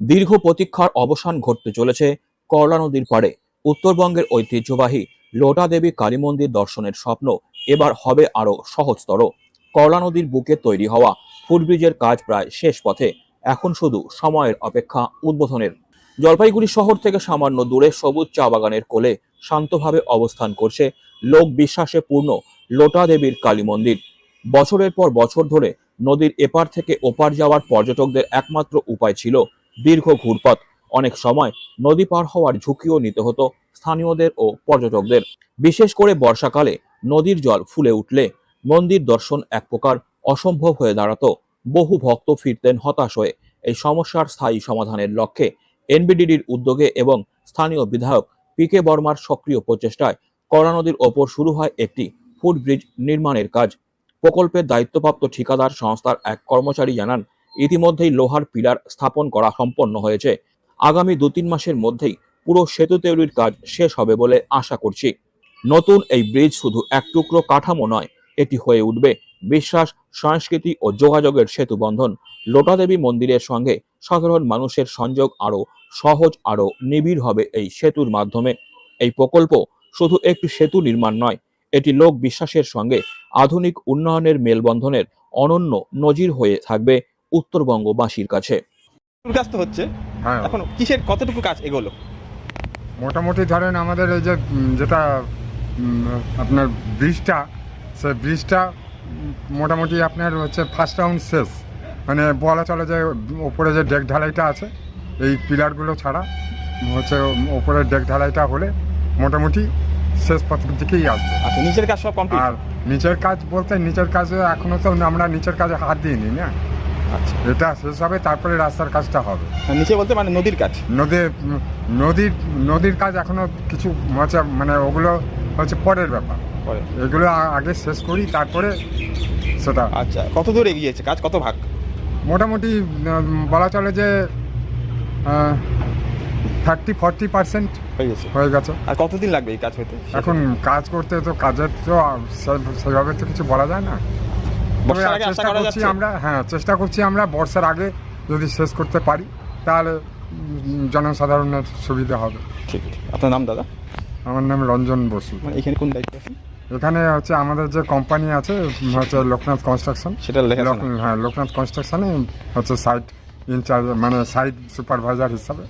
দীর্ঘ প্রতীক্ষার অবসান ঘটতে চলেছে করলা নদীর পাড়ে। উত্তরবঙ্গের ঐতিহ্যবাহী লোটা দেবী কালী মন্দির দর্শনের স্বপ্ন এবার হবে আরও সহজতর। করলা নদীর বুকে তৈরি হওয়া ফুটব্রিজের কাজ প্রায় শেষ পথে। এখন শুধু সময়ের অপেক্ষা উদ্বোধনের। জলপাইগুড়ি শহর থেকে সামান্য দূরে সবুজ চা বাগানের কোলে শান্তভাবে অবস্থান করছে লোক বিশ্বাসে পূর্ণ লোটা দেবীর কালী মন্দির। বছরের পর বছর ধরে নদীর এপার থেকে ওপার যাওয়ার পর্যটকদের একমাত্র উপায় ছিল দীর্ঘ ঘুরপথ। অনেক সময় নদী পার হওয়ার ঝুঁকিও নিতে হতো স্থানীয়দের ও পর্যটকদের। বিশেষ করে বর্ষাকালে নদীর জল ফুলে উঠলে মন্দির দর্শন এক প্রকার অসম্ভব হয়ে দাঁড়াতো। বহু ভক্ত ফিরতেন হতাশ হয়ে। এই সমস্যার স্থায়ী সমাধানের লক্ষ্যে এনবিডিডির উদ্যোগে এবং স্থানীয় বিধায়ক পি কে বর্মার সক্রিয় প্রচেষ্টায় কড়া নদীর ওপর শুরু হয় একটি ফুটব্রিজ নির্মাণের কাজ। প্রকল্পের দায়িত্বপ্রাপ্ত ঠিকাদার সংস্থার এক কর্মচারী জানান ইতিমধ্যেই লোহার পিলার স্থাপন করা সম্পন্ন হয়েছে। আগামী দু তিন মাসের মধ্যেই পুরো সেতু তৈরির কাজ শেষ হবে বলে আশা করছি। নতুন এই ব্রিজ শুধু এক টুকরো কাঠামো নয়, এটি হয়ে উঠবে বিশ্বাস, সংস্কৃতি ও যোগাযোগের সেতু বন্ধন। লোটাদেবী মন্দিরের সঙ্গে সাধারণ মানুষের সংযোগ আরও সহজ, আরও নিবিড় হবে এই সেতুর মাধ্যমে। এই প্রকল্প শুধু একটি সেতু নির্মাণ নয়, এটি লোক বিশ্বাসের সঙ্গে আধুনিক উন্নয়নের মেলবন্ধনের অনন্য নজির হয়ে থাকবে। উত্তরবঙ্গবাসীর কাছে। কাজ তো হচ্ছে। হ্যাঁ। এখন কিসের কতটুকু কাজ এগোলো? মোটামুটি ধরেন আমাদের এই যে যেটা আপনার ব্রিজটা সে ব্রিজটা মোটামুটি আপনার হচ্ছে ফার্স্ট রাউন্ড শেষ। মানে বলা চলে যে ওপরে যে ডেক ঢালাইটা আছে এই পিলারগুলো ছাড়া হচ্ছে ওপরে ডেক ঢালাইটা হলে মোটামুটি শেষ পথের দিকেই আসবে। আচ্ছা নিচের কাজ সব কমপ্লিট আর নিচের কাজ বলতে নিচের কাজে এখনও তো আমরা নিচের কাজে হাত দিইনি না? আচ্ছা। এটা শেষ হবে তারপরে রাস্তার কাজটা হবে। নিচে বলতে মানে নদীর কাজ? নদীর নদীর নদীর কাজ এখনও কিছু হচ্ছে মানে ওগুলো হচ্ছে পরের ব্যাপার। পরে এগুলো আগে শেষ করি তারপরে সেটা। আচ্ছা কত দূর এগিয়েছে কাজ কত ভাগ? মোটামুটি বলা চলে যে থার্টি ফর্টি পার্সেন্ট হয়ে গেছে। হয়ে গেছে। আর কতদিন লাগবে এই কাজ হতে? এখন কাজ করতে তো কাজের তো সেভাবে তো কিছু বলা যায় না। চেষ্টা করছি আমরা হ্যাঁ চেষ্টা করছি আমরা বর্ষার আগে যদি শেষ করতে পারি তাহলে জনসাধারণের সুবিধা হবে। ঠিক ঠিক। আপনার নাম দাদা? আমার নাম রঞ্জন বসু। মানে এখানে কোন দায়িত্ব এখানে হচ্ছে আমাদের যে কোম্পানি আছে হচ্ছে লোকনাথ কনস্ট্রাকশন। সেটা? হ্যাঁ লোকনাথ কনস্ট্রাকশনে হচ্ছে সাইট ইনচার্জ মানে সাইট সুপারভাইজার হিসাবে।